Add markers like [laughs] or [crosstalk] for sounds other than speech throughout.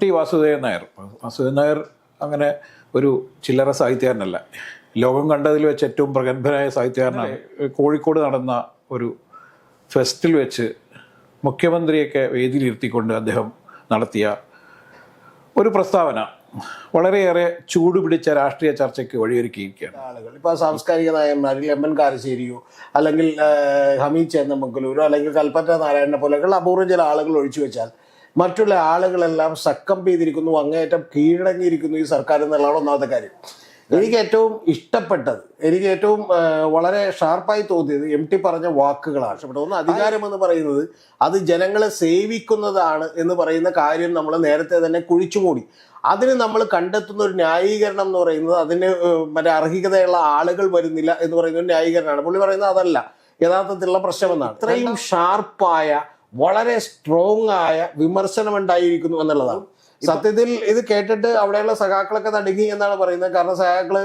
T Vasudevan Nair. Vasudevan Nair അങ്ങനെ ഒരു ചില്ലറ സാഹിത്യകാരനല്ല. ലോകം കണ്ടതിൽ വെച്ച് ഏറ്റവും പ്രഗത്ഭനായ സാഹിത്യകാരനാണ്. കോഴിക്കോട് നടന്ന ഒരു ഫെസ്റ്റിൽ വെച്ച് മുഖ്യമന്ത്രിയൊക്കെ വേദിയിലിരുത്തിക്കൊണ്ട് അദ്ദേഹം നടത്തിയ ഒരു പ്രസ്താവന വളരെയേറെ ചൂടുപിടിച്ച രാഷ്ട്രീയ ചർച്ചയ്ക്ക് വഴിയൊരുക്കിയിരിക്കുകയാണ്. ആളുകൾ. ഇപ്പോൾ സാംസ്കാരിക നായന്മാരിൽ എം എൻ കാരശ്ശേരിയോ അല്ലെങ്കിൽ ഹമീദ് ചേന്നമംഗലൂരോ അല്ലെങ്കിൽ കൽപ്പറ്റ നാരായണനെ പോലെയുള്ള അപൂർവം ചില ആളുകൾ ഒഴിച്ചു വെച്ചാൽ മറ്റുള്ള ആളുകളെല്ലാം സക്കം ചെയ്തിരിക്കുന്നു അങ്ങേയറ്റം കീഴടങ്ങിയിരിക്കുന്നു ഈ സർക്കാർ എന്നുള്ളതാണ് ഒന്നാമത്തെ കാര്യം. എനിക്ക് ഏറ്റവും ഇഷ്ടപ്പെട്ടത് എനിക്ക് ഏറ്റവും വളരെ ഷാർപ്പായി തോന്നിയത് എം ടി പറഞ്ഞ വാക്കുകളാണ്. ഇഷ്ടപ്പെട്ടത് ഒന്ന് അധികാരം എന്ന് പറയുന്നത് അത് ജനങ്ങളെ സേവിക്കുന്നതാണ് എന്ന് പറയുന്ന കാര്യം നമ്മൾ നേരത്തെ തന്നെ കുഴിച്ചുമൂടി. അതിന് നമ്മൾ കണ്ടെത്തുന്ന ഒരു ന്യായീകരണം എന്ന് പറയുന്നത് അതിന് മറ്റേ അർഹികതയുള്ള ആളുകൾ വരുന്നില്ല എന്ന് പറയുന്ന ഒരു ന്യായീകരണമാണ്. പുള്ളി പറയുന്നത് അതല്ല യഥാർത്ഥത്തിലുള്ള പ്രശ്നമെന്നാണ്. ഇത്രയും ഷാർപ്പായ വളരെ സ്ട്രോങ് ആയ വിമർശനം ഉണ്ടായിരിക്കുന്നു എന്നുള്ളതാണ് സത്യത്തിൽ ഇത് കേട്ടിട്ട് അവിടെയുള്ള സഖാക്കളൊക്കെ നടുങ്ങി എന്നാണ് പറയുന്നത്. കാരണം സഖാക്കൾ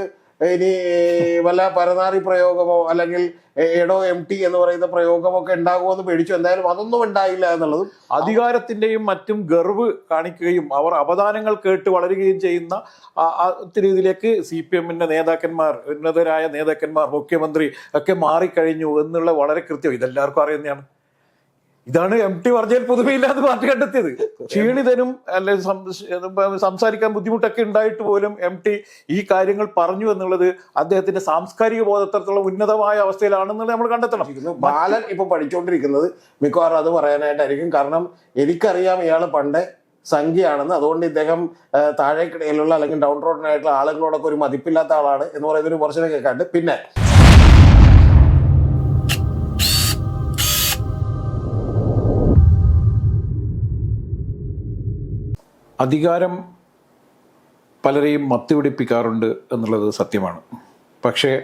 ഇനി വല്ല പരനാറി പ്രയോഗമോ അല്ലെങ്കിൽ എടോ എം ടി എന്ന് പറയുന്ന പ്രയോഗമൊക്കെ ഉണ്ടാകുമോ എന്ന് പേടിച്ചു. എന്തായാലും അതൊന്നും ഉണ്ടായില്ല എന്നുള്ളതും അധികാരത്തിന്റെയും മറ്റും ഗർവ് കാണിക്കുകയും അവർ അവദാനങ്ങൾ കേട്ട് വളരുകയും ചെയ്യുന്ന രീതിയിലേക്ക് സി പി എമ്മിന്റെ നേതാക്കന്മാർ ഉന്നതരായ നേതാക്കന്മാർ മുഖ്യമന്ത്രി ഒക്കെ മാറിക്കഴിഞ്ഞു എന്നുള്ള വളരെ കൃത്യം. ഇതെല്ലാവർക്കും അറിയുന്നതാണ്. ഇതാണ് എം ടി വർജയിൽ പുതുമയില്ലാതെ പാർട്ടി കണ്ടെത്തിയത്. [laughs] ക്ഷീണിതനും അല്ലെ സംസാരിക്കാൻ ബുദ്ധിമുട്ടൊക്കെ ഉണ്ടായിട്ട് പോലും എം ടി ഈ കാര്യങ്ങൾ പറഞ്ഞു എന്നുള്ളത് അദ്ദേഹത്തിന്റെ സാംസ്കാരിക ബോധത്തോളം ഉന്നതമായ അവസ്ഥയിലാണെന്നുള്ളത് നമ്മൾ കണ്ടെത്തണം. ബാലൻ ഇപ്പൊ പഠിച്ചുകൊണ്ടിരിക്കുന്നത് മിക്കവാറും അത് പറയാനായിട്ടായിരിക്കും. കാരണം എനിക്കറിയാം ഇയാൾ പണ്ട് സംഖ്യയാണെന്ന്. അതുകൊണ്ട് ഇദ്ദേഹം താഴേക്കിടയിലുള്ള അല്ലെങ്കിൽ ഡൗൺ റോഡിനായിട്ടുള്ള ആളുകളോടൊക്കെ ഒരു മതിപ്പില്ലാത്ത ആളാണ് എന്ന് പറയുന്ന ഒരു വിമർശനം കേൾക്കാണ്ട്. പിന്നെ അധികാരം പലരെയും മത്തിപിടിപ്പിക്കാറുണ്ട് എന്നുള്ളത് സത്യമാണ്. പക്ഷേ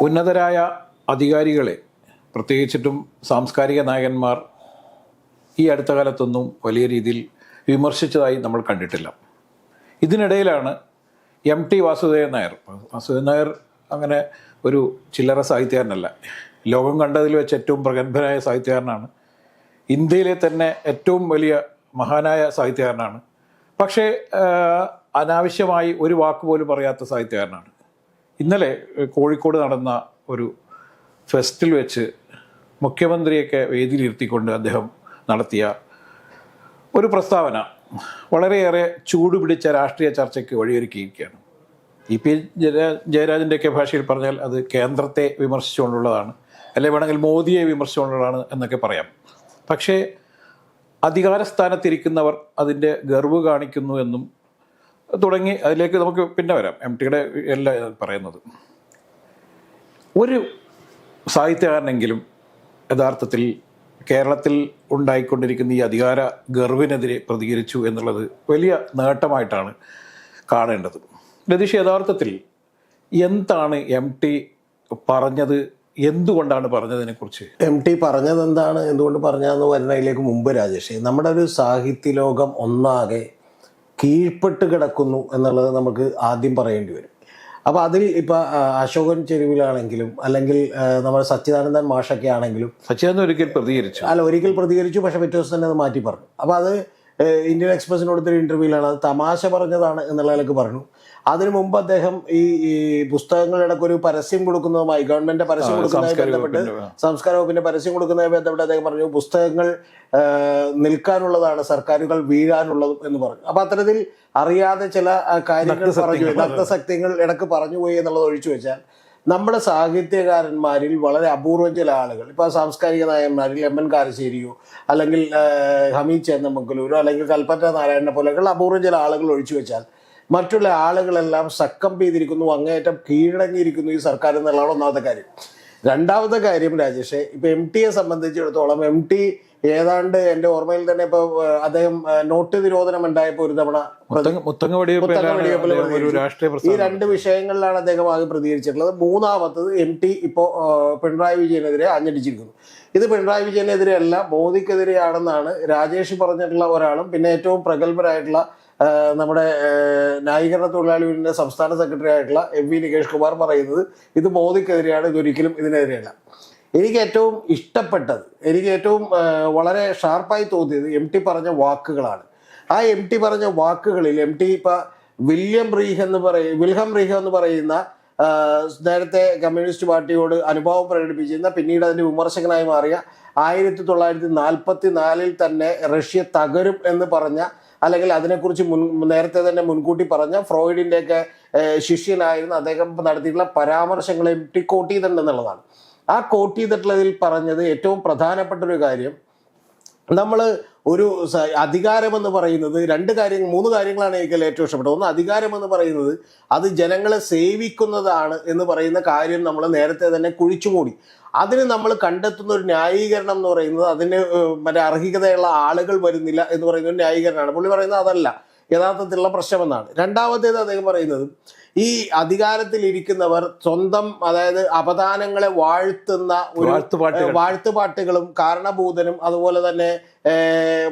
ഉന്നതരായ അധികാരികളെ പ്രത്യേകിച്ചിട്ടും സാംസ്കാരിക നായകന്മാർ ഈ അടുത്ത കാലത്തൊന്നും വലിയ രീതിയിൽ വിമർശിച്ചതായി നമ്മൾ കണ്ടിട്ടില്ല. ഇതിനിടയിലാണ് എം ടി വാസുദേവൻ നായർ. വാസുദേവൻ നായർ അങ്ങനെ ഒരു ചില്ലറ സാഹിത്യകാരനല്ല. ലോകം കണ്ടതിൽ വെച്ച് ഏറ്റവും പ്രഗത്ഭനായ സാഹിത്യകാരനാണ്. ഇന്ത്യയിലെ തന്നെ ഏറ്റവും വലിയ മഹാനായ സാഹിത്യകാരനാണ്. പക്ഷേ അനാവശ്യമായി ഒരു വാക്ക് പോലും പറയാത്ത സാഹിത്യകാരനാണ്. ഇന്നലെ കോഴിക്കോട് നടന്ന ഒരു ഫെസ്റ്റിൽ വെച്ച് മുഖ്യമന്ത്രിയൊക്കെ വേദിയിലിരുത്തിക്കൊണ്ട് അദ്ദേഹം നടത്തിയ ഒരു പ്രസ്താവന വളരെയേറെ ചൂടുപിടിച്ച രാഷ്ട്രീയ ചർച്ചയ്ക്ക് വഴിയൊരുക്കിയിരിക്കുകയാണ്. ഇ പി ജയരാ ജയരാജന്റെയൊക്കെ ഭാഷയിൽ പറഞ്ഞാൽ അത് കേന്ദ്രത്തെ വിമർശിച്ചുകൊണ്ടുള്ളതാണ്. അല്ലെങ്കിൽ വേണമെങ്കിൽ മോദിയെ വിമർശിച്ചുകൊണ്ടുള്ളതാണ് എന്നൊക്കെ പറയാം. പക്ഷേ അധികാരസ്ഥാനത്തിരിക്കുന്നവർ അതിന്റെ ഗർവ് കാണിക്കുന്നു എന്നും തുടങ്ങി അതിലേക്ക് നമുക്ക് പിന്നെ വരാം. എം ടിയുടെ എല്ലാം പറയുന്നത്. ഒരു സാഹിത്യകാരനെങ്കിലും യഥാർത്ഥത്തിൽ കേരളത്തിൽ ഉണ്ടായിക്കൊണ്ടിരിക്കുന്ന ഈ അധികാര ഗർവിനെതിരെ പ്രതികരിച്ചു എന്നുള്ളത് വലിയ നേട്ടമായിട്ടാണ് കാണേണ്ടത്. രതീഷ് യഥാർത്ഥത്തിൽ എന്താണ് എം ടി പറഞ്ഞത് എന്തുകൊണ്ടാണ് പറഞ്ഞതിനെ കുറിച്ച് എം ടി പറഞ്ഞത് എന്താണ് എന്തുകൊണ്ട് പറഞ്ഞതെന്ന് വരുന്നതിലേക്ക് മുമ്പ് രാജേഷ് നമ്മുടെ ഒരു സാഹിത്യ ലോകം ഒന്നാകെ കീഴ്പ്പെട്ട് കിടക്കുന്നു എന്നുള്ളത് നമുക്ക് ആദ്യം പറയേണ്ടി വരും. അപ്പോൾ അതിൽ ഇപ്പോൾ അശോകൻ ചെരുവിലാണെങ്കിലും അല്ലെങ്കിൽ നമ്മുടെ സച്ചിദാനന്ദൻ മാഷൊക്കെ ആണെങ്കിലും സച്ചിദാനന്ദൻ ഒരിക്കൽ പ്രതികരിച്ചു. അല്ല ഒരിക്കൽ പ്രതികരിച്ചു പക്ഷേ പിറ്റേ ദിവസം തന്നെ അത് മാറ്റി പറഞ്ഞു. അപ്പോൾ അത് ഇന്ത്യൻ എക്സ്പ്രസിന് കൊടുത്തൊരു ഇന്റർവ്യൂവിലാണ് അത് തമാശ പറഞ്ഞതാണ് എന്നുള്ള നിലയ്ക്ക് പറഞ്ഞു. അതിനു മുമ്പ് അദ്ദേഹം ഈ ഈ പുസ്തകങ്ങളുടെ ഒരു പരസ്യം കൊടുക്കുന്നതുമായി ഗവൺമെന്റ് പരസ്യം കൊടുക്കുന്നതുമായി സാംസ്കാരിക ബന്ധപ്പെട്ട് സംസ്കാര വകുപ്പിന്റെ പരസ്യം കൊടുക്കുന്നതുമായി ബന്ധപ്പെട്ട് അദ്ദേഹം പറഞ്ഞു പുസ്തകങ്ങൾ നിൽക്കാനുള്ളതാണ് സർക്കാരുകൾ വീഴാനുള്ളതും എന്ന് പറഞ്ഞു അപ്പൊ അത്തരത്തിൽ അറിയാതെ ചില കാര്യങ്ങൾ പറഞ്ഞു നഗ്നസത്യങ്ങൾ. ഇടയ്ക്ക് പറഞ്ഞുപോയി എന്നുള്ളത് ഒഴിച്ചു വെച്ചാൽ നമ്മുടെ സാഹിത്യകാരന്മാരിൽ വളരെ അപൂർവം ചില ആളുകൾ ഇപ്പൊ സാംസ്കാരിക നായന്മാരിൽ എം എൻ കാരശ്ശേരിയോ അല്ലെങ്കിൽ ഹമീദ് ചേന്നമംഗലൂരോ അല്ലെങ്കിൽ കൽപ്പറ്റ നാരായണനെ പോലെയൊക്കെയുള്ള അപൂർവം ചില ആളുകൾ ഒഴിച്ചു വെച്ചാൽ മറ്റുള്ള ആളുകളെല്ലാം സക്കം ചെയ്തിരിക്കുന്നു അങ്ങേയറ്റം കീഴടങ്ങിയിരിക്കുന്നു ഈ സർക്കാർ എന്നുള്ളതാണ് ഒന്നാമത്തെ കാര്യം. രണ്ടാമത്തെ കാര്യം രാജേഷ് ഇപ്പൊ എം ടിയെ സംബന്ധിച്ചിടത്തോളം എം ടി ഏതാണ്ട് എന്റെ ഓർമ്മയിൽ തന്നെ ഇപ്പൊ അദ്ദേഹം നോട്ട് നിരോധനം ഉണ്ടായപ്പോ ഒരു തവണ. ഈ രണ്ട് വിഷയങ്ങളിലാണ് അദ്ദേഹം ആകെ പ്രതികരിച്ചിട്ടുള്ളത്. മൂന്നാമത്തത് എം ടി ഇപ്പോ പിണറായി വിജയനെതിരെ ആഞ്ഞടിച്ചിരിക്കുന്നു. ഇത് പിണറായി വിജയനെതിരെ അല്ല മോദിക്കെതിരെയാണെന്നാണ് രാജേഷ് പറഞ്ഞിട്ടുള്ള ഒരാളും പിന്നെ ഏറ്റവും പ്രഗത്ഭരായിട്ടുള്ള നമ്മുടെ ന്യായീകരണ തൊഴിലാളി യൂണിയന്റെ സംസ്ഥാന സെക്രട്ടറി ആയിട്ടുള്ള എം വി നികേഷ് കുമാർ പറയുന്നത് ഇത് മോദിക്കെതിരെയാണ് ഇതൊരിക്കലും ഇതിനെതിരെയല്ല. എനിക്ക് ഏറ്റവും ഇഷ്ടപ്പെട്ടത് എനിക്ക് ഏറ്റവും വളരെ ഷാർപ്പായി തോന്നിയത് എം ടി പറഞ്ഞ വാക്കുകളാണ്. ആ എം ടി പറഞ്ഞ വാക്കുകളിൽ എം ടി ഇപ്പൊ വില്യം റീഹ് എന്ന് പറയും വിൽഹം റീഹ് എന്ന് പറയുന്ന നേരത്തെ കമ്മ്യൂണിസ്റ്റ് പാർട്ടിയോട് അനുഭവം പ്രകടിപ്പിച്ചിരുന്ന പിന്നീട് അതിന്റെ വിമർശകനായി മാറിയ ആയിരത്തി തൊള്ളായിരത്തി നാൽപ്പത്തി നാലിൽ തന്നെ റഷ്യ തകരും എന്ന് പറഞ്ഞ അല്ലെങ്കിൽ അതിനെക്കുറിച്ച് മുൻ നേരത്തെ തന്നെ മുൻകൂട്ടി പറഞ്ഞ ഫ്രോയിഡിന്റെയൊക്കെ ശിഷ്യനായിരുന്ന അദ്ദേഹം നടത്തിയിട്ടുള്ള പരാമർശങ്ങളെ കോട്ട് ചെയ്തിട്ടുണ്ടെന്നുള്ളതാണ് ആ കോട്ട് ചെയ്തിട്ടുള്ളതിൽ പറഞ്ഞത് ഏറ്റവും പ്രധാനപ്പെട്ട ഒരു കാര്യം നമ്മൾ ഒരു അധികാരമെന്ന് പറയുന്നത് രണ്ട് കാര്യങ്ങൾ മൂന്ന് കാര്യങ്ങളാണ് എനിക്ക് ഏറ്റവും ഇഷ്ടപ്പെട്ടത്. ഒന്ന് അധികാരമെന്ന് പറയുന്നത് അത് ജനങ്ങളെ സേവിക്കുന്നതാണ് എന്ന് പറയുന്ന കാര്യം നമ്മൾ നേരത്തെ തന്നെ കുഴിച്ചുമൂടി. അതിന് നമ്മൾ കണ്ടെത്തുന്ന ഒരു ന്യായീകരണം എന്ന് പറയുന്നത് അതിന് മറ്റേ അർഹികതയുള്ള ആളുകൾ വരുന്നില്ല എന്ന് പറയുന്ന ഒരു ന്യായീകരണമാണ്. പുള്ളി പറയുന്നത് അതല്ല. യഥാർത്ഥത്തിലുള്ള പ്രശ്നമെന്നാണ്. രണ്ടാമത്തേത് അദ്ദേഹം പറയുന്നത് ഈ അധികാരത്തിൽ ഇരിക്കുന്നവർ സ്വന്തം അതായത് അപദാനങ്ങളെ വാഴ്ത്തുന്ന ഒരു വാഴ്ത്തുപാട്ടുകളും കാരണഭൂതനും അതുപോലെ തന്നെ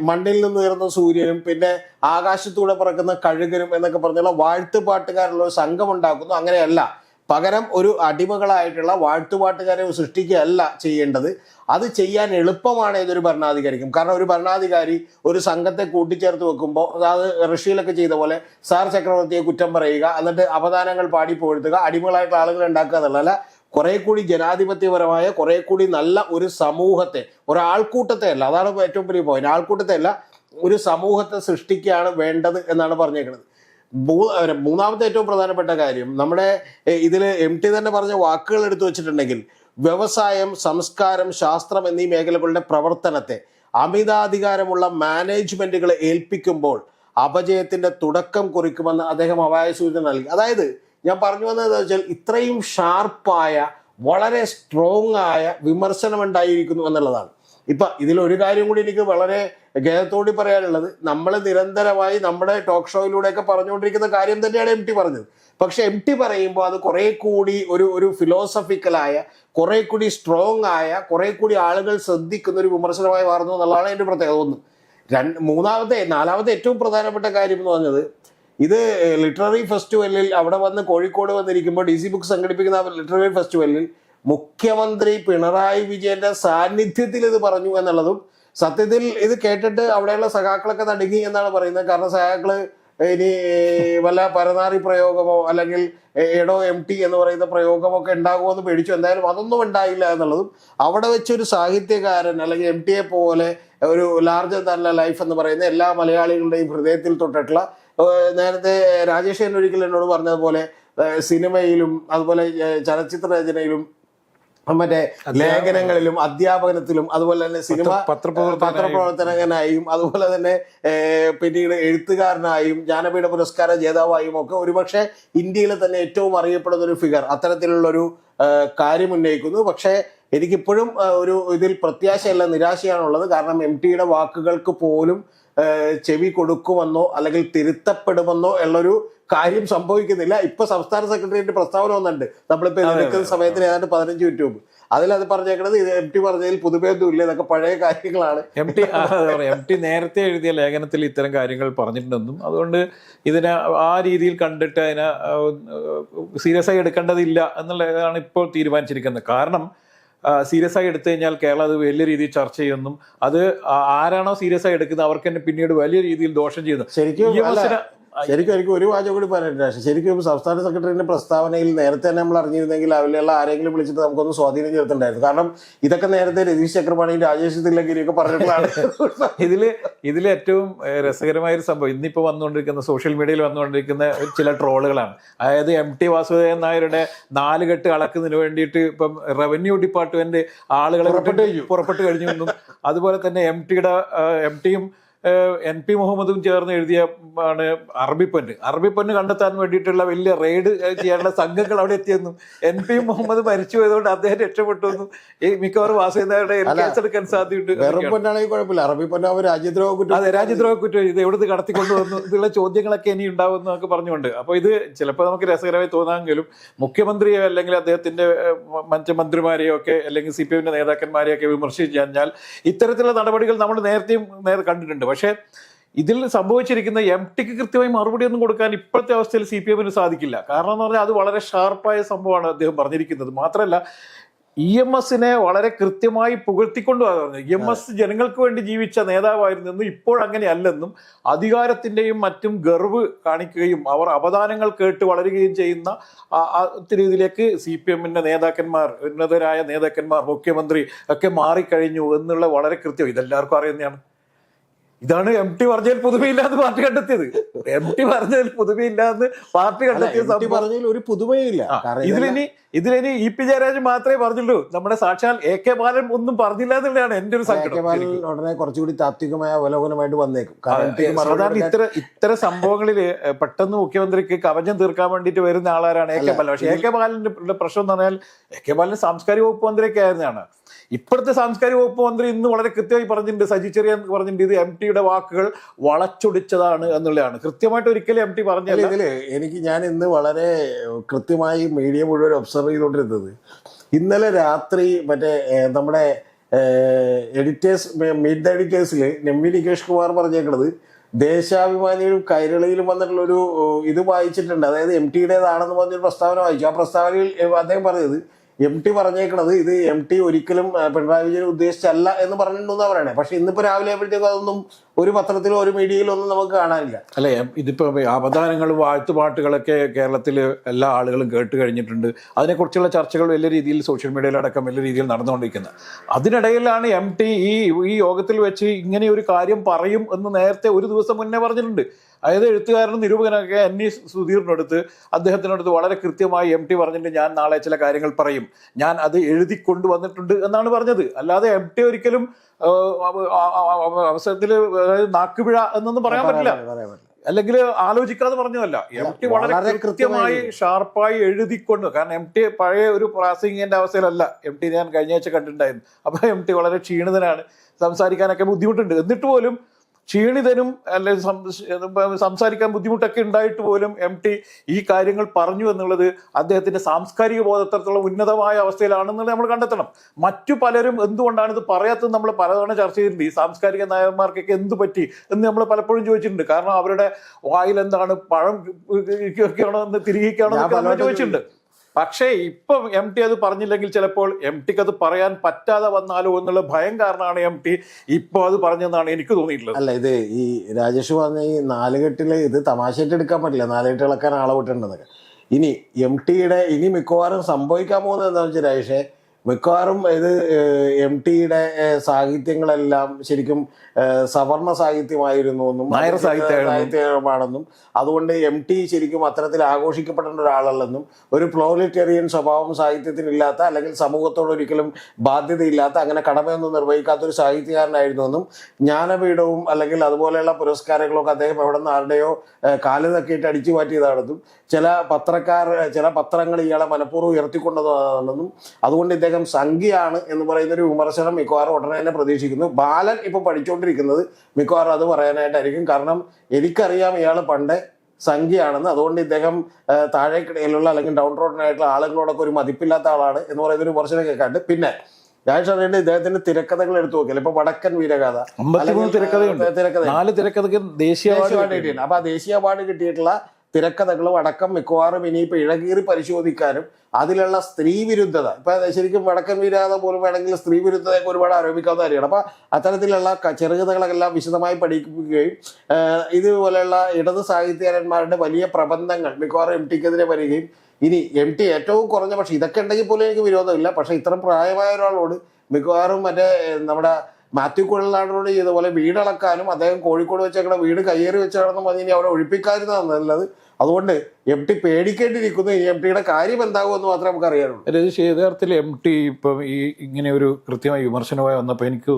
മണ്ണിൽ നിന്ന് ഉയർന്ന സൂര്യനും പിന്നെ ആകാശത്തൂടെ പറക്കുന്ന കഴുകനും എന്നൊക്കെ പറഞ്ഞുള്ള വാഴ്ത്തുപാട്ടുകാരുള്ള ഒരു സംഘം ഉണ്ടാക്കുന്നു. അങ്ങനെയല്ല. പകരം ഒരു അടിമകളായിട്ടുള്ള വാഴ്ത്തുപാട്ടുകാരെ സൃഷ്ടിക്കുകയല്ല ചെയ്യേണ്ടത്. അത് ചെയ്യാൻ എളുപ്പമാണ് ഏതൊരു ഭരണാധികാരിക്കും. കാരണം ഒരു ഭരണാധികാരി ഒരു സംഘത്തെ കൂട്ടിച്ചേർത്ത് വെക്കുമ്പോൾ അതായത് റഷ്യയിലൊക്കെ ചെയ്ത പോലെ സാർ ചക്രവർത്തിയെ കുറ്റം പറയുക എന്നിട്ട് അവദാനങ്ങൾ പാടി പോഴ്ത്തുക അടിമകളായിട്ടുള്ള ആളുകൾ ഉണ്ടാക്കുക എന്നുള്ളതല്ല കുറെ കൂടി ജനാധിപത്യപരമായ കുറെ കൂടി നല്ല ഒരു സമൂഹത്തെ ഒരാൾക്കൂട്ടത്തെ അല്ല. അതാണ് ഏറ്റവും വലിയ പോയിന്റ് ആൾക്കൂട്ടത്തെ അല്ല ഒരു സമൂഹത്തെ സൃഷ്ടിക്കുകയാണ് വേണ്ടത് എന്നാണ് പറഞ്ഞേക്കുന്നത്. മൂന്നാമത്തെ ഏറ്റവും പ്രധാനപ്പെട്ട കാര്യം നമ്മുടെ ഇതിൽ എം ടി തന്നെ പറഞ്ഞ വാക്കുകൾ എടുത്തു വെച്ചിട്ടുണ്ടെങ്കിൽ വ്യവസായം സംസ്കാരം ശാസ്ത്രം എന്നീ മേഖലകളുടെ പ്രവർത്തനത്തെ അമിതാധികാരമുള്ള മാനേജ്മെന്റുകളെ ഏൽപ്പിക്കുമ്പോൾ അപജയത്തിന്റെ തുടക്കം കുറിക്കുമെന്ന് അദ്ദേഹം അപായ സൂചന നൽകി. അതായത് ഞാൻ പറഞ്ഞു വന്നത് വെച്ചാൽ ഇത്രയും ഷാർപ്പായ വളരെ സ്ട്രോങ് ആയ വിമർശനം ഉണ്ടായിരിക്കുന്നു എന്നുള്ളതാണ്. ഇപ്പൊ ഇതിൽ ഒരു കാര്യം കൂടി എനിക്ക് വളരെ ഖേദത്തോടി പറയാനുള്ളത് നമ്മൾ നിരന്തരമായി നമ്മുടെ ടോക്ക് ഷോയിലൂടെയൊക്കെ പറഞ്ഞുകൊണ്ടിരിക്കുന്ന കാര്യം തന്നെയാണ് എം ടി പറഞ്ഞത്. പക്ഷെ എം ടി പറയുമ്പോൾ അത് കുറെ കൂടി ഒരു ഒരു ഫിലോസഫിക്കലായ കുറെ കൂടി സ്ട്രോങ് ആയ കുറെ കൂടി ആളുകൾ ശ്രദ്ധിക്കുന്ന ഒരു വിമർശനമായി മാറുന്നു എന്നുള്ളതാണ് എന്റെ പ്രത്യേകത. ഒന്ന് രണ്ട് മൂന്നാമത്തെ നാലാമത്തെ ഏറ്റവും പ്രധാനപ്പെട്ട കാര്യം എന്ന് പറഞ്ഞത് ഇത് ലിറ്റററി ഫെസ്റ്റിവലിൽ അവിടെ വന്ന് കോഴിക്കോട് വന്നിരിക്കുമ്പോൾ ഡി സി ബുക്ക് സംഘടിപ്പിക്കുന്ന ലിറ്റററി ഫെസ്റ്റിവലിൽ മുഖ്യമന്ത്രി പിണറായി വിജയന്റെ സാന്നിധ്യത്തിൽ ഇത് പറഞ്ഞു എന്നുള്ളതും സത്യത്തിൽ ഇത് കേട്ടിട്ട് അവിടെയുള്ള സഖാക്കളൊക്കെ നടുങ്ങി എന്നാണ് പറയുന്നത്. കാരണം സഖാക്കൾ ഇനി വല്ല പരനാറി പ്രയോഗമോ അല്ലെങ്കിൽ എടോ എം ടി എന്ന് പറയുന്ന പ്രയോഗമൊക്കെ ഉണ്ടാകുമോ എന്ന് പേടിച്ചു. എന്തായാലും അതൊന്നും ഉണ്ടായില്ല എന്നുള്ളതും അവിടെ വെച്ചൊരു സാഹിത്യകാരൻ അല്ലെങ്കിൽ എം ടിയെ പോലെ ഒരു ലാർജ് തന്നെ ലൈഫ് എന്ന് പറയുന്ന എല്ലാ മലയാളികളുടെയും ഹൃദയത്തിൽ തൊട്ടിട്ടുള്ള നേരത്തെ രാജേഷ് ഒരിക്കൽ എന്നോട് പറഞ്ഞതുപോലെ സിനിമയിലും അതുപോലെ ചലച്ചിത്ര രചനയിലും മറ്റേ ലേഖനങ്ങളിലും അധ്യാപനത്തിലും അതുപോലെ തന്നെ സിനിമ പത്ര- പത്രപ്രവർത്തകനായും. അതുപോലെ തന്നെ പിന്നീട് എഴുത്തുകാരനായും ജ്ഞാനപീഠ പുരസ്കാര ജേതാവായും ഒക്കെ ഒരുപക്ഷെ ഇന്ത്യയിലെ തന്നെ ഏറ്റവും അറിയപ്പെടുന്ന ഒരു ഫിഗർ അത്തരത്തിലുള്ള ഒരു കാര്യം ഉന്നയിക്കുന്നു. പക്ഷേ എനിക്കിപ്പോഴും ഒരു ഇതിൽ പ്രത്യാശയല്ല നിരാശയാണുള്ളത്. കാരണം എം ടിയുടെ വാക്കുകൾക്ക് പോലും ചെവി കൊടുക്കുമെന്നോ അല്ലെങ്കിൽ തിരുത്തപ്പെടുമെന്നോ ഉള്ളൊരു കാര്യം സംഭവിക്കുന്നില്ല. ഇപ്പൊ സംസ്ഥാന സെക്രട്ടറിയുടെ പ്രസ്താവന വന്നിട്ടുണ്ട്. നമ്മളിപ്പോ എടുക്കുന്ന സമയത്തിന് ഏതാണ്ട് പതിനഞ്ച് മിനിറ്റ് മുമ്പ് അതിൽ അത് പറഞ്ഞേക്കണത് ഇത് എം ടി പറഞ്ഞതിൽ പുതുമയൊന്നും ഇല്ല ഇതൊക്കെ പഴയ കാര്യങ്ങളാണ്. എം ടി എം ടി നേരത്തെ എഴുതിയ ലേഖനത്തിൽ ഇത്തരം കാര്യങ്ങൾ പറഞ്ഞിട്ടുണ്ടെന്നും അതുകൊണ്ട് ഇതിനെ ആ രീതിയിൽ കണ്ടിട്ട് അതിനെ സീരിയസ് ആയി എടുക്കേണ്ടതില്ല എന്നുള്ളതാണ് ഇപ്പോൾ തീരുമാനിച്ചിരിക്കുന്നത്. കാരണം സീരിയസ് ആയി എടുത്തു കഴിഞ്ഞാൽ കേരളം അത് വലിയ രീതിയിൽ ചർച്ച ചെയ്യുന്നു. അത് ആരാണോ സീരിയസ് ആയി എടുക്കുന്നത് അവർക്ക് തന്നെ പിന്നീട് വലിയ രീതിയിൽ ദോഷം ചെയ്യുന്നു. ശരിക്കും ശരിക്കും എനിക്ക് ഒരു വാചകം കൂടി പറയാൻ പക്ഷേ ശരിക്കും സംസ്ഥാന സെക്രട്ടറിന്റെ പ്രസ്താവനയിൽ നേരത്തെ തന്നെ നമ്മൾ അറിഞ്ഞിരുന്നെങ്കിൽ അവരെയുള്ള ആരെങ്കിലും വിളിച്ചിട്ട് നമുക്കൊന്ന് സ്വാധീനം ചെലുത്തണ്ടായിരുന്നു. കാരണം ഇതൊക്കെ നേരത്തെ രതീഷ് ചക്രപാണി രാജേഷ് തില്ലങ്കിരിയൊക്കെ പറഞ്ഞിട്ടുള്ളതാണ്. [laughs] ഇതിൽ ഇതിൽ ഏറ്റവും രസകരമായ ഒരു സംഭവം ഇന്നിപ്പോ വന്നുകൊണ്ടിരിക്കുന്ന സോഷ്യൽ മീഡിയയിൽ വന്നുകൊണ്ടിരിക്കുന്ന ചില ട്രോളുകളാണ്. അതായത് എം ടി വാസുദേവൻ നായരുടെ നാല് കെട്ട് അളക്കുന്നതിന് വേണ്ടിയിട്ട് ഇപ്പം റവന്യൂ ഡിപ്പാർട്ട്മെന്റ് ആളുകളെ പുറപ്പെട്ടു കഴിഞ്ഞു. പുറപ്പെട്ടു കഴിഞ്ഞു എന്നും അതുപോലെ തന്നെ എം ടിയുടെ എം ടിയും എൻ പി മുഹമ്മദും ചേർന്ന് എഴുതിയ ആണ് അറബിപ്പന്ന് അറബിപ്പന്ന് കണ്ടെത്താൻ വേണ്ടിയിട്ടുള്ള വലിയ റെയ്ഡ് ചെയ്യാനുള്ള സംഘങ്ങൾ അവിടെ എത്തിയെന്നും എൻ പി മുഹമ്മദ് മരിച്ചു പോയതുകൊണ്ട് അദ്ദേഹം രക്ഷപ്പെട്ടു എന്നും ഈ മിക്കവാറും വാസുദേവരുടെ എടുക്കാൻ കേസെടുക്കാൻ സാധ്യതയുണ്ട് കുഴപ്പമില്ല. രാജ്യദ്രോഹ കുറ്റം അതെ രാജ്യദ്രോഹ കുറ്റം ഇത് എവിടുന്ന് കടത്തിക്കൊണ്ടുവന്നു ഇതുള്ള ചോദ്യങ്ങളൊക്കെ ഇനി ഉണ്ടാവും എന്നൊക്കെ പറഞ്ഞുകൊണ്ട്. അപ്പോൾ ഇത് ചിലപ്പോൾ നമുക്ക് രസകരമായി തോന്നാമെങ്കിലും മുഖ്യമന്ത്രിയോ അല്ലെങ്കിൽ അദ്ദേഹത്തിന്റെ മറ്റ് മന്ത്രിമാരെയോ ഒക്കെ അല്ലെങ്കിൽ സി പി എമ്മിന്റെ നേതാക്കന്മാരെയൊക്കെ വിമർശിച്ചു കഴിഞ്ഞാൽ ഇത്തരത്തിലുള്ള നടപടികൾ നമ്മൾ നേരത്തെയും നേരെ കണ്ടിട്ടുണ്ട്. പക്ഷേ ഇതിൽ സംഭവിച്ചിരിക്കുന്ന എം ടിക്ക് കൃത്യമായി മറുപടി ഒന്നും കൊടുക്കാൻ ഇപ്പോഴത്തെ അവസ്ഥയിൽ സി പി എമ്മിന് സാധിക്കില്ല. കാരണം എന്ന് പറഞ്ഞാൽ അത് വളരെ ഷാർപ്പായ സംഭവമാണ് അദ്ദേഹം പറഞ്ഞിരിക്കുന്നത്. മാത്രമല്ല ഇ എം എസിനെ വളരെ കൃത്യമായി പുകഴ്ത്തിക്കൊണ്ടു പറഞ്ഞു ഇ എം എസ് ജനങ്ങൾക്ക് വേണ്ടി ജീവിച്ച നേതാവായിരുന്നെന്നും ഇപ്പോൾ അങ്ങനെയല്ലെന്നും അധികാരത്തിന്റെയും മറ്റും ഗർവ് കാണിക്കുകയും അവർ അവദാനങ്ങൾ കേട്ട് വളരുകയും ചെയ്യുന്ന രീതിയിലേക്ക് സി പി എമ്മിന്റെ നേതാക്കന്മാർ ഉന്നതരായ നേതാക്കന്മാർ മുഖ്യമന്ത്രി ഒക്കെ മാറിക്കഴിഞ്ഞു എന്നുള്ള വളരെ കൃത്യം. ഇതെല്ലാവർക്കും അറിയുന്നതാണ്. ഇതാണ് എം ടി പറഞ്ഞതിൽ പുതുമയില്ലാന്ന് പാർട്ടി കണ്ടെത്തിയത്. എം ടി പറഞ്ഞതിൽ പുതുമയില്ലാന്ന് പാർട്ടി കണ്ടെത്തിയ പറഞ്ഞതിൽ ഒരു പുതുമയില്ല ഇതിലിനി ഇതിലിനി ഇ പി ജയരാജൻ മാത്രമേ പറഞ്ഞുള്ളൂ. നമ്മുടെ സാക്ഷാൽ എ കെ ബാലൻ ഒന്നും പറഞ്ഞില്ല എന്നുള്ളതാണ് എന്റെ ഒരു സങ്കടം. ഉടനെ കുറച്ചുകൂടി താത്വികമായ അവലോകനമായിട്ട് വന്നേക്കും. സാധാരണ ഇത്ര ഇത്തരം ഇത്തരം സംഭവങ്ങളിൽ പെട്ടെന്ന് മുഖ്യമന്ത്രിക്ക് കവചം തീർക്കാൻ വേണ്ടിയിട്ട് വരുന്ന ആളാരാണ് എ കെ ബാലൻ. പക്ഷെ എ കെ ബാലന്റെ പ്രശ്നം എന്ന് പറഞ്ഞാൽ എ കെ ബാലൻ സാംസ്കാരിക വകുപ്പ് മന്ത്രിയൊക്കെ ആയിരുന്നതാണ്. ഇപ്പോഴത്തെ സാംസ്കാരിക വകുപ്പ് മന്ത്രി ഇന്ന് വളരെ കൃത്യമായി പറഞ്ഞിട്ടുണ്ട് സജി ചെറിയാൻ പറഞ്ഞിട്ടുണ്ട് ഇത് എം ടിയുടെ വാക്കുകൾ വളച്ചൊടിച്ചതാണ് എന്നുള്ളതാണ്. കൃത്യമായിട്ട് ഒരിക്കലും എം ടി പറഞ്ഞല്ല. എനിക്ക് ഞാൻ ഇന്ന് വളരെ കൃത്യമായി മീഡിയ മുഴുവൻ ഒബ്സർവ് ചെയ്തുകൊണ്ടിരുന്നത്. ഇന്നലെ രാത്രി മറ്റേ നമ്മുടെ എഡിറ്റേഴ്സ് മീറ്റ് ദ എഡിറ്റേഴ്സിൽ നെമ്മി നികേഷ് കുമാർ പറഞ്ഞേക്കുന്നത് ദേശാഭിമാനിയിലും കൈരളിയിലും വന്നിട്ടുള്ള ഒരു ഇത് വായിച്ചിട്ടുണ്ട്. അതായത് എം ടിയുടേതാണെന്ന് പറഞ്ഞൊരു പ്രസ്താവന വായിച്ചു. ആ പ്രസ്താവനയിൽ അദ്ദേഹം പറഞ്ഞത് എം ടി പറഞ്ഞേക്കണത് ഇത് എം ടി ഒരിക്കലും പിണറായി വിജയൻ ഉദ്ദേശിച്ചല്ല എന്ന് പറഞ്ഞിട്ടുണ്ടെന്ന് പറയണേ പക്ഷെ ഇന്നിപ്പോ രാവിലെ ആയപ്പോഴത്തേക്കും അതൊന്നും ഒരു പത്രത്തിലോ ഒരു മീഡിയയിലോ ഒന്നും നമുക്ക് കാണാനില്ല. അല്ലെ ഇതിപ്പോ അവതാരങ്ങളും വാഴ്ത്തുപാട്ടുകളൊക്കെ കേരളത്തിൽ എല്ലാ ആളുകളും കേട്ട് കഴിഞ്ഞിട്ടുണ്ട്. അതിനെക്കുറിച്ചുള്ള ചർച്ചകൾ വലിയ രീതിയിൽ സോഷ്യൽ മീഡിയയിലടക്കം വലിയ രീതിയിൽ നടന്നുകൊണ്ടിരിക്കുന്നത്. അതിനിടയിലാണ് എം ടി ഈ ഈ യോഗത്തിൽ വെച്ച് ഇങ്ങനെ ഒരു കാര്യം പറയും എന്ന് നേരത്തെ ഒരു ദിവസം മുന്നേ പറഞ്ഞിട്ടുണ്ട്. അതായത് എഴുത്തുകാരനും നിരൂപകനൊക്കെ എൻ ഇ സുധീറിനടുത്ത് അദ്ദേഹത്തിനടുത്ത് വളരെ കൃത്യമായി എം ടി പറഞ്ഞിട്ട് ഞാൻ നാളെ ചില കാര്യങ്ങൾ പറയും. ഞാൻ അത് എഴുതി കൊണ്ടുവന്നിട്ടുണ്ട് എന്നാണ് പറഞ്ഞത്. അല്ലാതെ എം ടി ഒരിക്കലും അവസരത്തിൽ അതായത് നാക്കുപിഴ എന്നൊന്നും പറയാൻ പറ്റില്ല. അല്ലെങ്കിൽ ആലോചിക്കാതെ പറഞ്ഞതല്ല. എം ടി വളരെ കൃത്യമായി ഷാർപ്പായി എഴുതിക്കൊണ്ട് കാരണം എം ടി പഴയ ഒരു പ്രാസിംഗിന്റെ അവസ്ഥയിലല്ല എം ടി ഞാൻ കഴിഞ്ഞ ആഴ്ച കണ്ടിട്ടുണ്ടായിരുന്നു. അപ്പൊ എം ടി വളരെ ക്ഷീണിതനാണ്. സംസാരിക്കാനൊക്കെ ബുദ്ധിമുട്ടുണ്ട്. എന്നിട്ട് പോലും ക്ഷീണിതനും അല്ലെങ്കിൽ സംസാരിക്കാൻ ബുദ്ധിമുട്ടൊക്കെ ഉണ്ടായിട്ട് പോലും എം ടി ഈ കാര്യങ്ങൾ പറഞ്ഞു എന്നുള്ളത് അദ്ദേഹത്തിന്റെ സാംസ്കാരിക ബോധത്തരത്തിലുള്ള ഉന്നതമായ അവസ്ഥയിലാണെന്നുള്ളത് നമ്മൾ കണ്ടെത്തണം മറ്റു പലരും എന്തുകൊണ്ടാണ് ഇത് പറയാത്തത് നമ്മൾ പലതവണ ചർച്ച ചെയ്തിട്ടുണ്ട് ഈ സാംസ്കാരിക നായകന്മാർക്കൊക്കെ എന്ത് പറ്റി എന്ന് നമ്മൾ പലപ്പോഴും ചോദിച്ചിട്ടുണ്ട് കാരണം അവരുടെ വായിൽ എന്താണ് പഴം എന്ന് തിരികെയാണോ ചോദിച്ചിട്ടുണ്ട് പക്ഷേ ഇപ്പം എം ടി അത് പറഞ്ഞില്ലെങ്കിൽ ചിലപ്പോൾ എം ടിക്ക് അത് പറയാൻ പറ്റാതെ വന്നാലോ എന്നുള്ള ഭയം കാരണമാണ് എം ടി ഇപ്പോൾ അത് പറഞ്ഞതെന്നാണ് എനിക്ക് തോന്നിയിട്ടുള്ളത്. അല്ല ഇത് ഈ രാജേഷ് പറഞ്ഞ ഈ നാലുകെട്ടിൽ ഇത് തമാശയായിട്ട് എടുക്കാൻ പറ്റില്ല. നാലുകെട്ട് ഇളക്കാൻ ആളെ വിട്ടിട്ടുണ്ടെന്നൊക്കെ. ഇനി എം ടിയുടെ ഇനി മിക്കവാറും സംഭവിക്കാൻ പോകുന്നത് എന്താണെന്ന് വെച്ചാൽ രാജേഷേ മിക്കവാറും ഇത് എം ടിയുടെ സാഹിത്യങ്ങളെല്ലാം ശരിക്കും സവർണ സാഹിത്യമായിരുന്നു എന്നും നായർ. സാഹിത്യമാണെന്നും അതുകൊണ്ട് എം ടി ശരിക്കും അത്തരത്തിൽ ആഘോഷിക്കപ്പെടേണ്ട ഒരാളല്ലെന്നും ഒരു പ്ലോലിറ്റേറിയൻ സ്വഭാവം സാഹിത്യത്തിനില്ലാത്ത അല്ലെങ്കിൽ സമൂഹത്തോട് ഒരിക്കലും ബാധ്യതയില്ലാത്ത അങ്ങനെ കടമയൊന്നും നിർവഹിക്കാത്ത ഒരു സാഹിത്യകാരനായിരുന്നു എന്നും ജ്ഞാനപീഠവും അല്ലെങ്കിൽ അതുപോലെയുള്ള പുരസ്കാരങ്ങളൊക്കെ അദ്ദേഹം എവിടെ നിന്ന് ആരുടെയോ കാൽ തക്കിയിട്ട് അടിച്ചു മാറ്റിയതാണെന്നും ചില പത്രക്കാർ ചില പത്രങ്ങൾ ഇയാളെ മനഃപൂർവം ഉയർത്തിക്കൊണ്ടതാണെന്നും അതുകൊണ്ട് ഇദ്ദേഹം സംഖ്യയാണ് എന്ന് പറയുന്ന ഒരു വിമർശനം മിക്കവാറും ഉടനെ തന്നെ പ്രതീക്ഷിക്കുന്നു. ബാലൻ ഇപ്പൊ പഠിച്ചുകൊണ്ടിരിക്കുന്നത് മിക്കവാറും അത് പറയാനായിട്ടായിരിക്കും. കാരണം എനിക്കറിയാം ഇയാൾ പണ്ട് സംഖ്യയാണെന്ന്. അതുകൊണ്ട് ഇദ്ദേഹം താഴേക്കിടയിലുള്ള അല്ലെങ്കിൽ ഡൗൺ റോഡിനായിട്ടുള്ള ആളുകളോടൊക്കെ ഒരു മതിപ്പില്ലാത്ത ആളാണ് എന്ന് പറയുന്ന ഒരു വിമർശനം കേൾക്കാണ്ട് പിന്നെ ഞാൻ അറിയേണ്ടത് ഇദ്ദേഹത്തിന്റെ തിരക്കഥകൾ എടുത്തു നോക്കിയാൽ ഇപ്പൊ വടക്കൻ വീരഗാഥ തിരക്കഥയുണ്ട്. നാല് തിരക്കഥയ്ക്ക് ദേശീയ അവാർഡ് കിട്ടിയിട്ടുണ്ട്. അപ്പൊ ആ ദേശീയ അവാർഡ് കിട്ടിയിട്ടുള്ള തിരക്കഥകളും അടക്കം മിക്കവാറും ഇനിയിപ്പോൾ ഇഴകീറി പരിശോധിക്കാനും അതിലുള്ള സ്ത്രീ വിരുദ്ധത. ഇപ്പൊ ശരിക്കും വടക്കൻ വീരാത പോലും വേണമെങ്കിൽ സ്ത്രീ വിരുദ്ധതയൊക്കെ ഒരുപാട് ആരോപിക്കാവുന്ന കാര്യമാണ്. അപ്പൊ അത്തരത്തിലുള്ള ചെറുകഥകളെല്ലാം വിശദമായി പഠിക്കുകയും ഇതുപോലെയുള്ള ഇടത് സാഹിത്യകാരന്മാരുടെ വലിയ പ്രബന്ധങ്ങൾ മിക്കവാറും എം ടിക്കെതിരെ വരികയും ഇനി എം ടി ഏറ്റവും കുറഞ്ഞ പക്ഷെ ഇതൊക്കെ ഉണ്ടെങ്കിൽ പോലും എനിക്ക് വിരോധമില്ല. പക്ഷെ ഇത്രയും പ്രായമായ ഒരാളോട് മിക്കവാറും മറ്റേ നമ്മുടെ മാത്യു കുഴലാടനോട് ചെയ്തപോലെ വീടളക്കാനും അദ്ദേഹം കോഴിക്കോട് വെച്ചേക്കണ വീട് കയ്യേറി വെച്ചാണെന്ന് ഇനി അവിടെ ഒഴിപ്പിക്കാതിരുന്നതാണ് നല്ലത്. അതുകൊണ്ട് എം ടി പേടിക്കേണ്ടിയിരിക്കുന്നു. ഈ എം ടിയുടെ കാര്യം എന്താകുമെന്ന് മാത്രമേ നമുക്ക് അറിയാനുള്ളൂ രജിഷ് യഥാർത്ഥത്തിൽ എം ടി ഇപ്പം ഈ ഇങ്ങനെ ഒരു കൃത്യമായ വിമർശനമായി വന്നപ്പോൾ എനിക്ക്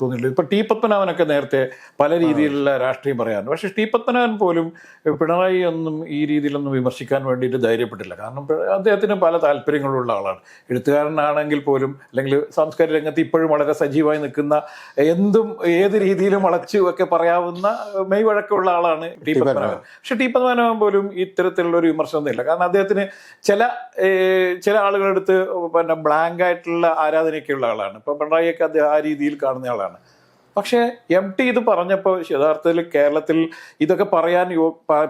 തോന്നിയിട്ടുണ്ട്. ഇപ്പം ടി പത്മനാഭനൊക്കെ നേരത്തെ പല രീതിയിലുള്ള രാഷ്ട്രീയം പറയാറുണ്ട്. പക്ഷേ ടി പത്മനാഭൻ പോലും പിണറായി ഒന്നും ഈ രീതിയിലൊന്നും വിമർശിക്കാൻ വേണ്ടിയിട്ട് ധൈര്യപ്പെട്ടില്ല. കാരണം അദ്ദേഹത്തിന് പല താല്പര്യങ്ങളുള്ള ആളാണ്. എഴുത്തുകാരനാണെങ്കിൽ പോലും അല്ലെങ്കിൽ സാംസ്കാരിക രംഗത്ത് ഇപ്പോഴും വളരെ സജീവമായി നിൽക്കുന്ന എന്തും ഏത് രീതിയിലും വളച്ചു ഒക്കെ പറയാവുന്ന മെയ് വഴക്കമുള്ള ആളാണ് ടി പത്മനാഭൻ. പക്ഷെ ടി പത്മനാഭൻ പോലും ഇത്തരത്തിലുള്ള ഒരു വിമർശനമൊന്നുമില്ല. കാരണം അദ്ദേഹത്തിന് ചില ചില ആളുകളെടുത്ത് പിന്നെ ബ്ലാങ്ക് ആയിട്ടുള്ള ആരാധനയൊക്കെയുള്ള ആളാണ്. ഇപ്പൊ പിണറായിയൊക്കെ അദ്ദേഹം ആ രീതിയിൽ കാണുന്ന ആളാണ്. പക്ഷേ എം ടി ഇത് പറഞ്ഞപ്പോൾ യഥാർത്ഥത്തിൽ കേരളത്തിൽ ഇതൊക്കെ പറയാൻ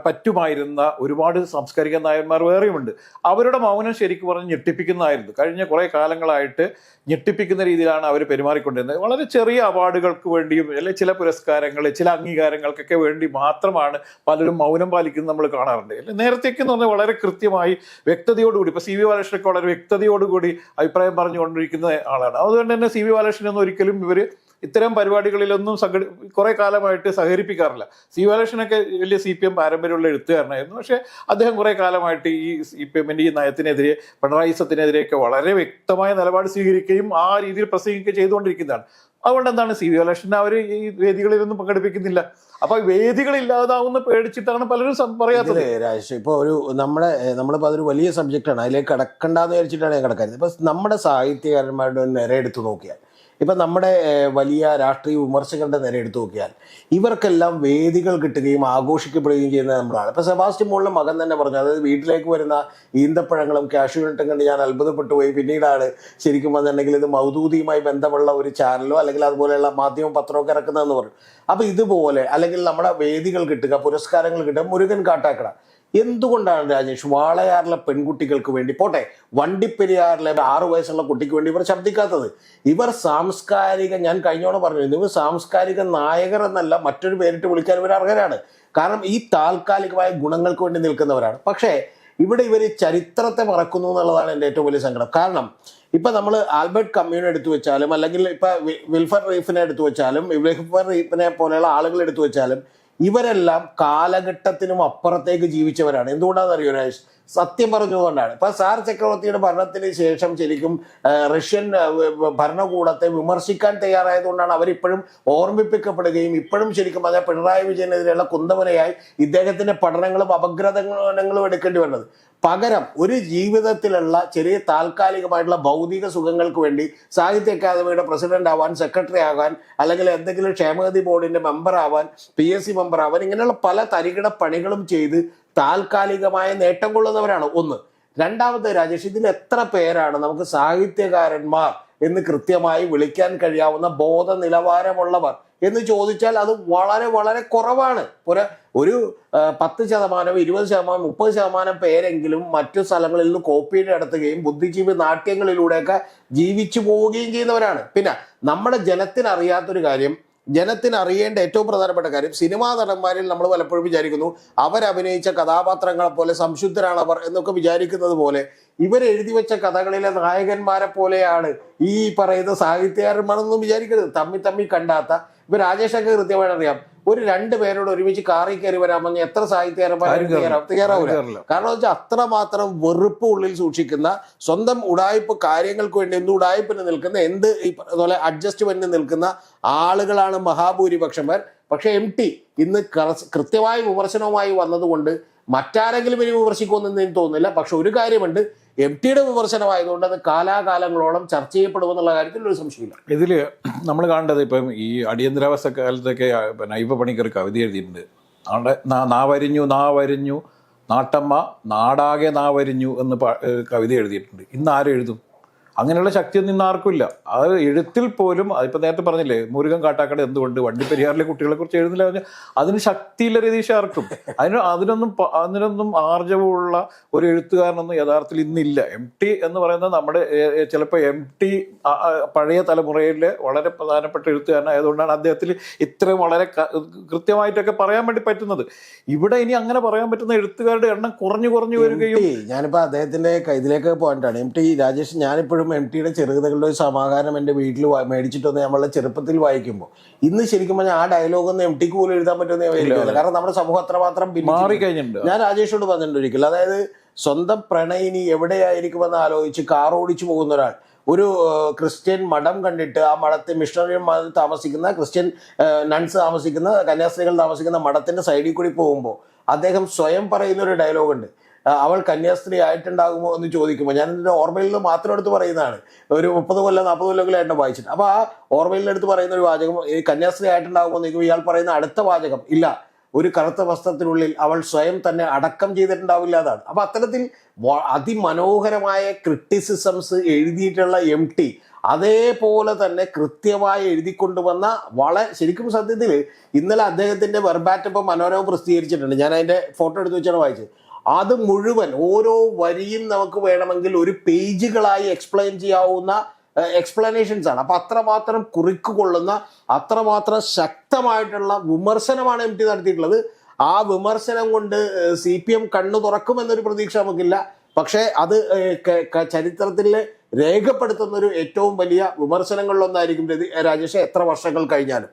പറ്റുമായിരുന്ന ഒരുപാട് സാംസ്കാരിക നായന്മാർ വേറെയുമുണ്ട്. അവരുടെ മൗനം ശരിക്കും പറഞ്ഞ് ഞെട്ടിപ്പിക്കുന്നതായിരുന്നു. കഴിഞ്ഞ കുറേ കാലങ്ങളായിട്ട് ഞെട്ടിപ്പിക്കുന്ന രീതിയിലാണ് അവർ പെരുമാറിക്കൊണ്ടിരുന്നത്. വളരെ ചെറിയ അവാർഡുകൾക്ക് വേണ്ടിയും അല്ലെങ്കിൽ ചില പുരസ്കാരങ്ങൾ ചില അംഗീകാരങ്ങൾക്കൊക്കെ വേണ്ടി മാത്രമാണ് പലരും മൗനം പാലിക്കുന്നത് നമ്മൾ കാണാറുണ്ട്. അല്ലെ നേരത്തേക്ക് എന്ന് പറഞ്ഞാൽ വളരെ കൃത്യമായി വ്യക്തതയോടുകൂടി ഇപ്പോൾ സി വി ബാലകൃഷ്ണനൊക്കെ വളരെ വ്യക്തതയോടുകൂടി അഭിപ്രായം പറഞ്ഞുകൊണ്ടിരിക്കുന്ന ആളാണ്. അതുകൊണ്ട് തന്നെ സി വി ബാലകൃഷ്ണനൊന്നും ഒരിക്കലും ഇവർ ഇത്തരം പരിപാടികളിലൊന്നും സംഘടി കുറെ കാലമായിട്ട് സഹകരിപ്പിക്കാറില്ല. സി ബാലകൃഷ്ണനൊക്കെ വലിയ സി പി എം പാരമ്പര്യമുള്ള എഴുത്തുകാരനായിരുന്നു. പക്ഷേ അദ്ദേഹം കുറെ കാലമായിട്ട് ഈ സി പി എമ്മിന്റെ ഈ നയത്തിനെതിരെ പിണറായി സത്തിനെതിരെയൊക്കെ വളരെ വ്യക്തമായ നിലപാട് സ്വീകരിക്കുകയും ആ രീതിയിൽ പ്രസംഗിക്കുകയും ചെയ്തുകൊണ്ടിരിക്കുന്നതാണ്. അതുകൊണ്ട് എന്താണ് സി വി ബാലകൃഷ്ണൻ അവർ ഈ വേദികളിലൊന്നും പങ്കെടുപ്പിക്കുന്നില്ല. അപ്പൊ വേദികൾ ഇല്ലാതാവുന്ന പേടിച്ചിട്ടാണ് പലരും പറയാത്തത്. രാജേഷ് ഇപ്പോൾ ഒരു നമ്മുടെ നമ്മളിപ്പോ അതൊരു വലിയ സബ്ജക്റ്റാണ്. അതിലേക്ക് കടക്കണ്ടെന്ന് വിചാരിച്ചിട്ടാണ് ഞാൻ കിടക്കുന്നത് ഇപ്പൊ നമ്മുടെ സാഹിത്യകാരന്മാരുടെ ഒരു നിര എടുത്തു നോക്കിയാൽ ഇപ്പം നമ്മുടെ വലിയ രാഷ്ട്രീയ വിമർശകരുടെ നേരെ എടുത്തു നോക്കിയാൽ ഇവർക്കെല്ലാം വേദികൾ കിട്ടുകയും ആഘോഷിക്കപ്പെടുകയും ചെയ്യുന്ന നമ്മളാണ്. ഇപ്പം സെബാസ്റ്റ്യൻ മോളിലെ മകൻ തന്നെ പറഞ്ഞു അതായത് വീട്ടിലേക്ക് വരുന്ന ഈന്തപ്പഴങ്ങളും കാഷ്യൂനട്ടും കണ്ട് ഞാൻ അത്ഭുതപ്പെട്ടു പോയി. പിന്നീടാണ് ശരിക്കും പറഞ്ഞിട്ടുണ്ടെങ്കിൽ ഇത് മൗദൂദിയുമായി ബന്ധമുള്ള ഒരു ചാനലോ അല്ലെങ്കിൽ അതുപോലെയുള്ള മാധ്യമ പത്രമൊക്കെ ഇറക്കുന്നതെന്ന് പറഞ്ഞു. അപ്പോൾ ഇതുപോലെ അല്ലെങ്കിൽ നമ്മുടെ വേദികൾ കിട്ടുക പുരസ്കാരങ്ങൾ കിട്ടുക മുരുകൻ കാട്ടാക്കട. എന്തുകൊണ്ടാണ് രാജേഷ് വാളയാറിലെ പെൺകുട്ടികൾക്ക് വേണ്ടി? പോട്ടെ വണ്ടിപ്പെരിയാറിലെ ആറു വയസ്സുള്ള കുട്ടിക്ക് വേണ്ടി ഇവർ ശബ്ദിക്കാത്തത് ഇവർ സാംസ്കാരിക ഞാൻ കഴിഞ്ഞോടെ പറഞ്ഞു ഇവർ സാംസ്കാരിക നായകർ എന്നല്ല മറ്റൊരു പേരിട്ട് വിളിക്കാൻ ഇവർ അർഹരാണ്. കാരണം ഈ താൽക്കാലികമായ ഗുണങ്ങൾക്ക് വേണ്ടി നിൽക്കുന്നവരാണ്. പക്ഷേ ഇവിടെ ഇവർ ചരിത്രത്തെ മറക്കുന്നു എന്നുള്ളതാണ് എന്റെ ഏറ്റവും വലിയ സങ്കടം. കാരണം ഇപ്പൊ നമ്മൾ ആൽബർട്ട് കമ്മ്യൂൺ എടുത്തു വെച്ചാലും അല്ലെങ്കിൽ ഇപ്പൊ വിൽഫർ റീഫിനെ എടുത്തു വെച്ചാലും വിൽഫർ റീഫിനെ പോലെയുള്ള ആളുകൾ എടുത്തു വെച്ചാലും ഇവരെല്ലാം കാലഘട്ടത്തിനും അപ്പുറത്തേക്ക് ജീവിച്ചവരാണ്. എന്തുകൊണ്ടാണെന്ന് അറിയോ രാജേഷ്? സത്യം പറഞ്ഞതുകൊണ്ടാണ് ഇപ്പൊ സാർ ചക്രവർത്തിയുടെ ഭരണത്തിന് ശേഷം ശരിക്കും റഷ്യൻ ഭരണകൂടത്തെ വിമർശിക്കാൻ തയ്യാറായതുകൊണ്ടാണ് അവരിപ്പോഴും ഓർമ്മിപ്പിക്കപ്പെടുകയും ഇപ്പോഴും ശരിക്കും അതായത് പിണറായി വിജയനെതിരെയുള്ള കുന്തമനയായി ഇദ്ദേഹത്തിന്റെ പഠനങ്ങളും അപഗ്രഥങ്ങളും എടുക്കേണ്ടി വരുന്നത് പകരം ഒരു ജീവിതത്തിലുള്ള ചെറിയ താൽക്കാലികമായിട്ടുള്ള ഭൗതിക സുഖങ്ങൾക്ക് വേണ്ടി സാഹിത്യ അക്കാദമിയുടെ പ്രസിഡന്റ് ആവാൻ സെക്രട്ടറി ആകാൻ അല്ലെങ്കിൽ എന്തെങ്കിലും ക്ഷേമനിധി ബോർഡിന്റെ മെമ്പർ ആവാൻ പി എസ് സി മെമ്പർ ആവാൻ ഇങ്ങനെയുള്ള പല തരികിട പണികളും ചെയ്ത് താൽക്കാലികമായ നേട്ടം കൊള്ളുന്നവരാണ്. ഒന്ന്. രണ്ടാമത്തെ രാജേഷ് ഇതിൽ എത്ര പേരാണ് നമുക്ക് സാഹിത്യകാരന്മാർ എന്ന് കൃത്യമായി വിളിക്കാൻ കഴിയാവുന്ന ബോധ നിലവാരമുള്ളവർ എന്ന് ചോദിച്ചാൽ അത് വളരെ വളരെ കുറവാണ്. ഒരു ഒരു പത്ത് ശതമാനം ഇരുപത് ശതമാനം മുപ്പത് ശതമാനം പേരെങ്കിലും മറ്റു സ്ഥലങ്ങളിൽ നിന്ന് കോപ്പിയുടെ നടത്തുകയും ബുദ്ധിജീവി നാട്യങ്ങളിലൂടെയൊക്കെ ജീവിച്ചു പോവുകയും ചെയ്യുന്നവരാണ്. പിന്നെ നമ്മുടെ ജനത്തിനറിയാത്തൊരു കാര്യം ജനത്തിന് അറിയേണ്ട ഏറ്റവും പ്രധാനപ്പെട്ട കാര്യം സിനിമാ നടന്മാരിൽ നമ്മൾ പലപ്പോഴും വിചാരിക്കുന്നു അവരഭിനയിച്ച കഥാപാത്രങ്ങളെ പോലെ സംശുദ്ധരാണ് അവർ എന്നൊക്കെ വിചാരിക്കുന്നത് പോലെ ഇവരെഴുതി വെച്ച കഥകളിലെ നായകന്മാരെ പോലെയാണ് ഈ പറയുന്ന സാഹിത്യകാരന്മാരെന്നൊന്നും വിചാരിക്കരുത്. തമ്മി തമ്മി കണ്ടാത്ത ഇപ്പൊ രാജേഷൊക്കെ കൃത്യമായിട്ട് അറിയാം. ഒരു രണ്ട് പേരോട് ഒരുമിച്ച് കാറി കയറി വരാമെന്ന് എത്ര സാഹിത്യകാരന്മാരും തയ്യാറാവില്ല കാരണം വെച്ചാൽ അത്രമാത്രം വെറുപ്പ് ഉള്ളിൽ സൂക്ഷിക്കുന്ന സ്വന്തം ഉടായ്പ കാര്യങ്ങൾക്ക് വേണ്ടി എന്ത് ഉടായ്പിന് നിൽക്കുന്ന എന്ത് അതുപോലെ അഡ്ജസ്റ്റ്മെന്റിന് നിൽക്കുന്ന ആളുകളാണ് മഹാഭൂരിപക്ഷം പേർ പക്ഷെ എം ടി ഇന്ന് കൃത്യമായ വിമർശനവുമായി വന്നതുകൊണ്ട് മറ്റാരെങ്കിലും ഇനി വിമർശിക്കുമെന്ന് എനിക്ക് തോന്നുന്നില്ല. പക്ഷെ ഒരു കാര്യമുണ്ട്. എം ടിയുടെ വിമർശനമായതുകൊണ്ട് അത് കാലാകാലങ്ങളോളം ചർച്ച ചെയ്യപ്പെടുമെന്നുള്ള കാര്യത്തിൽ ഒരു സംശയമില്ല ഇതിൽ നമ്മൾ കാണേണ്ടത് ഇപ്പം ഈ അടിയന്തരാവസ്ഥ കാലത്തൊക്കെ നൈവ പണിക്കർക്ക് അവധി എഴുതിയിട്ടുണ്ട്. അവിടെ നാ- നാ വരിഞ്ഞു നാ വരിഞ്ഞു നാട്ടമ്മ നാടാകെ നാ വരിഞ്ഞു എന്ന് കവിത എഴുതിയിട്ടുണ്ട്. ഇന്ന് ആരും എഴുതും? അങ്ങനെയുള്ള ശക്തിയൊന്നും ഇന്ന് ആർക്കും ഇല്ല. അത് എഴുത്തിൽ പോലും അതിപ്പോൾ നേരത്തെ പറഞ്ഞില്ലേ മുരുകൻ കാട്ടാക്കട എന്തുകൊണ്ട് വണ്ടിപ്പെരിയാറിലെ കുട്ടികളെ കുറിച്ച് എഴുതുന്നില്ല പറഞ്ഞാൽ അതിന് ശക്തിയില്ല രതീഷ് ആർക്കും. അതിന് അതിനൊന്നും അതിനൊന്നും ആർജവമുള്ള ഒരു എഴുത്തുകാരനൊന്നും യഥാർത്ഥത്തിൽ ഇന്നില്ല. എം ടി എന്ന് പറയുന്നത് നമ്മുടെ ചിലപ്പോൾ എം ടി പഴയ തലമുറയിലെ വളരെ പ്രധാനപ്പെട്ട എഴുത്തുകാരനായതുകൊണ്ടാണ് അദ്ദേഹത്തിൽ ഇത്രയും വളരെ കൃത്യമായിട്ടൊക്കെ പറയാൻ വേണ്ടി പറ്റുന്നത്. ഇവിടെ ഇനി അങ്ങനെ പറയാൻ പറ്റുന്ന എഴുത്തുകാരുടെ എണ്ണം കുറഞ്ഞു കുറഞ്ഞു വരികയും ഞാനിപ്പോൾ അദ്ദേഹത്തിന്റെ ഇതിലേക്ക് പോയിട്ടാണ് എം ടി രാജേഷ് ഞാനിപ്പോഴും എം ടിയുടെ ചെറുകഥകളുടെ ഒരു സമാഹാരം എന്റെ വീട്ടിൽ മേടിച്ചിട്ടൊന്ന് നമ്മളെ ചെറുപ്പത്തിൽ വായിക്കുമ്പോൾ. ഇന്ന് ശരിക്കും പറഞ്ഞാൽ ആ ഡയലോഗ് ഒന്ന് എം ടിക്ക് പോലും എഴുതാൻ പറ്റുമെന്ന് ഞാൻ വിചാരിക്കുന്നില്ല. കാരണം നമ്മുടെ സമൂഹം അത്രമാത്രം. മാറിക്കഴിഞ്ഞിട്ടുണ്ട്. ഞാൻ രാജേഷോട് പറഞ്ഞിട്ടുണ്ട് ഒരിക്കൽ. അതായത് സ്വന്തം പ്രണയിനി എവിടെയായിരിക്കുമെന്ന് ആലോചിച്ച് കാർ ഓടിച്ചു പോകുന്ന ഒരാൾ. ഒരു ക്രിസ്ത്യൻ മഠം കണ്ടിട്ട് ആ മഠത്തിൽ മിഷണറി താമസിക്കുന്ന ക്രിസ്ത്യൻ നൺസ് താമസിക്കുന്ന കന്യാസ്ത്രീകൾ താമസിക്കുന്ന മഠത്തിന്റെ സൈഡിൽ കൂടി പോകുമ്പോൾ അദ്ദേഹം സ്വയം പറയുന്ന ഒരു ഡയലോഗ് ഉണ്ട്. അവൾ കന്യാസ്ത്രീ ആയിട്ടുണ്ടാകുമോ എന്ന് ചോദിക്കുമ്പോൾ ഞാൻ എന്റെ ഓർമ്മയിൽ നിന്ന് മാത്രം എടുത്ത് പറയുന്നതാണ്. ഒരു മുപ്പത് കൊല്ലം നാൽപ്പത് കൊല്ലങ്ങളെ എന്നെ വായിച്ചിട്ട്. അപ്പോൾ ആ ഓർമ്മയിൽ എടുത്ത് പറയുന്ന ഒരു വാചകം ഈ കന്യാസ്ത്രീ ആയിട്ടുണ്ടാകുമോ എന്ന് ചോദിക്കുമ്പോൾ ഇയാൾ പറയുന്ന അടുത്ത വാചകം ഇല്ല ഒരു കറുത്ത വസ്ത്രത്തിനുള്ളിൽ അവൾ സ്വയം തന്നെ അടക്കം ചെയ്തിട്ടുണ്ടാവില്ല അതാണ് അപ്പൊ അത്തരത്തിൽ അതിമനോഹരമായ ക്രിട്ടിസിസംസ് എഴുതിയിട്ടുള്ള എം ടി അതേപോലെ തന്നെ കൃത്യമായി എഴുതിക്കൊണ്ടുവന്ന വളരെ ശരിക്കും സത്യത്തിൽ ഇന്നലെ അദ്ദേഹത്തിന്റെ വെർബാറ്റ് മനോരമ പ്രസിദ്ധീകരിച്ചിട്ടുണ്ട്. ഞാൻ അതിന്റെ ഫോട്ടോ എടുത്ത് വെച്ചാണ് വായിച്ചത്. അത് മുഴുവൻ ഓരോ വരിയും നമുക്ക് വേണമെങ്കിൽ ഒരു പേജുകളായി എക്സ്പ്ലെയിൻ ചെയ്യാവുന്ന എക്സ്പ്ലനേഷൻസ് ആണ്. അപ്പൊ അത്രമാത്രം കുറിക്ക് കൊള്ളുന്ന അത്രമാത്രം ശക്തമായിട്ടുള്ള വിമർശനമാണ് എം ടി നടത്തിയിട്ടുള്ളത്. ആ വിമർശനം കൊണ്ട് സി പി എം കണ്ണു തുറക്കുമെന്നൊരു പ്രതീക്ഷ നമുക്കില്ല. പക്ഷേ അത് ചരിത്രത്തിൽ രേഖപ്പെടുത്തുന്ന ഒരു ഏറ്റവും വലിയ വിമർശനങ്ങളിലൊന്നായിരിക്കും രാജേഷ് എത്ര വർഷങ്ങൾ കഴിഞ്ഞാലും.